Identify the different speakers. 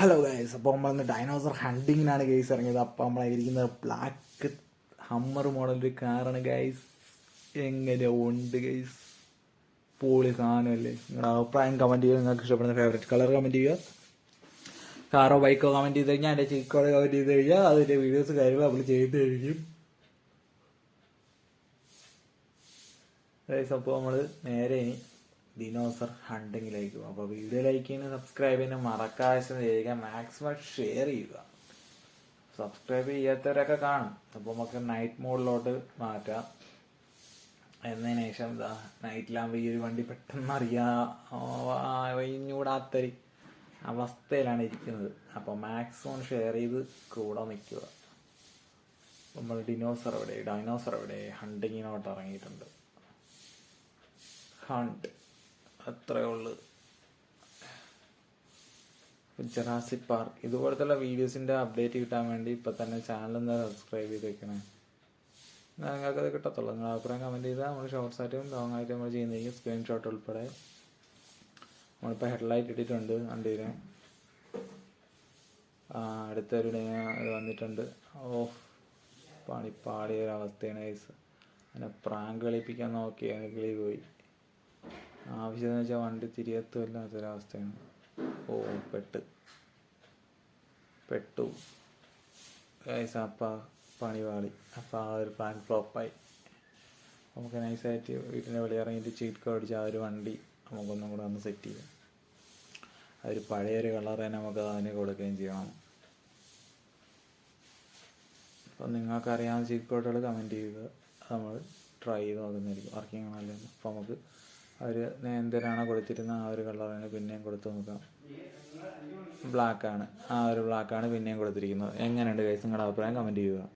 Speaker 1: Hello guys അപ്പോൾ നമ്മളിന്ന് dinosaur ഹണ്ടിങ്ങിനാണ് guys ഇറങ്ങിയത്. അപ്പോൾ നമ്മളായിരിക്കുന്നത് ബ്ലാക്ക് ഹമ്മർ മോഡൽ ഒരു കാറാണ് ഗൈസ് എങ്ങനെ ഉണ്ട് ഗൈസ് പോളി സാധനമല്ലേ? നിങ്ങളുടെ അഭിപ്രായം കമന്റ് ചെയ്യുക. നിങ്ങൾക്ക് ഇഷ്ടപ്പെടുന്ന ഫേവറേറ്റ് കളർ കമന്റ് ചെയ്യുക. കാറോ ബൈക്കോ കമന്റ് ചെയ്ത് കഴിഞ്ഞാൽ എന്റെ ചിക്കോ കമന്റ് ചെയ്ത് കഴിഞ്ഞാൽ അതിന്റെ വീഡിയോസ് കാര്യങ്ങൾ നമ്മൾ ചെയ്തിട്ടായിരിക്കും ഗൈസ് അപ്പോൾ നമ്മൾ നേരെ ഇനി ദിനോസർ ഹണ്ടിങ്ങിലേക്കും അപ്പോൾ വീഡിയോ ലൈക്ക് ചെയ്യുന്ന സബ്സ്ക്രൈബ് ചെയ്യുന്ന മറക്കാശം ചെയ്യുക മാക്സിമം ഷെയർ ചെയ്യുക. സബ്സ്ക്രൈബ് ചെയ്യാത്തവരൊക്കെ കാണും. അപ്പോൾ നമുക്ക് നൈറ്റ് മോഡിലോട്ട് മാറ്റാം. എന്നതിന് ശേഷം ഇതാ നൈറ്റിലാകുമ്പോൾ ഈ ഒരു വണ്ടി പെട്ടെന്ന് അറിയാഞ്ഞൂടാത്തൊരു അവസ്ഥയിലാണ് ഇരിക്കുന്നത്. അപ്പോൾ മാക്സിമം ഷെയർ ചെയ്ത് കൂടെ നിൽക്കുക. നമ്മൾ ഡിനോസർ എവിടെ? ഡൈനോസർ എവിടെ? ഹണ്ടിങ്ങിനോട്ട് ഇറങ്ങിയിട്ടുണ്ട്. ഹണ്ട് അത്രേ ഉള്ളു. ജറാസി പാർക്ക് ഇതുപോലത്തെ വീഡിയോസിന്റെ അപ്ഡേറ്റ് കിട്ടാൻ വേണ്ടി ഇപ്പൊ തന്നെ ചാനൽ ഒന്ന് സബ്സ്ക്രൈബ് ചെയ്ത് വെക്കണേ എന്നാൽ നിങ്ങൾക്ക് അത് കിട്ടത്തുള്ളൂ. നിങ്ങൾ അഭിപ്രായം കമന്റ് ചെയ്താൽ നമ്മൾ ഷോർട്സ് ആയിട്ടും ലോങ് ആയിട്ടും നമ്മൾ ചെയ്യുന്നതായിരിക്കും. സ്ക്രീൻഷോട്ട് ഉൾപ്പെടെ. നമ്മളിപ്പോൾ ഹെഡ്ലൈറ്റ് ഇട്ടിട്ടുണ്ട് വണ്ടിയിൽ അടുത്തൊരു ഇത് വന്നിട്ടുണ്ട്. ഓ പണി പാടിയ ഒരു അവസ്ഥയാണ് ഗൈസ് അങ്ങനെ പ്രാങ്ക് കളിപ്പിക്കാൻ നോക്കി കിളി പോയി. ആവശ്യം എന്ന് വെച്ചാൽ വണ്ടി തിരിയത്തുമില്ലാത്തൊരവസ്ഥയാണ് ഓ പെട്ട്. പെട്ടു. ഗൈസ് അപ്പം പണി പാളി. അപ്പം ആ ഒരു പ്ലാൻ ഫ്ലോപ്പായി നമുക്ക് നൈസായിട്ട് വീട്ടിന്റെ വെളി ഇറങ്ങിയിട്ട് ചീറ്റ് അടിച്ച് ആ ഒരു വണ്ടി നമുക്കൊന്നും കൂടെ ഒന്ന് സെറ്റ് ചെയ്യാം. ഒരു പഴയൊരു കളർ തന്നെ നമുക്ക് അതിന് കൊടുക്കുകയും ചെയ്യണം. അപ്പം നിങ്ങൾക്ക് അറിയാവുന്ന ചീറ്റ് കോഡുകൾ കമന്റ് ചെയ്യുക. നമ്മൾ ട്രൈ ചെയ്ത് നോക്കുന്നതായിരിക്കും. വർക്കിംഗ് ആണല്ലോ. അപ്പോൾ നമുക്ക് അവർ എന്തിനാണോ കൊടുത്തിരുന്ന ആ ഒരു കളറാണ് പിന്നെയും കൊടുത്ത് നോക്കാം. ബ്ലാക്കാണ് ആ ഒരു ബ്ലാക്കാണ് പിന്നെയും കൊടുത്തിരിക്കുന്നത്. എങ്ങനെയുണ്ട് ഗൈസ് നിങ്ങളുടെ അഭിപ്രായം കമന്റ് ചെയ്യുക.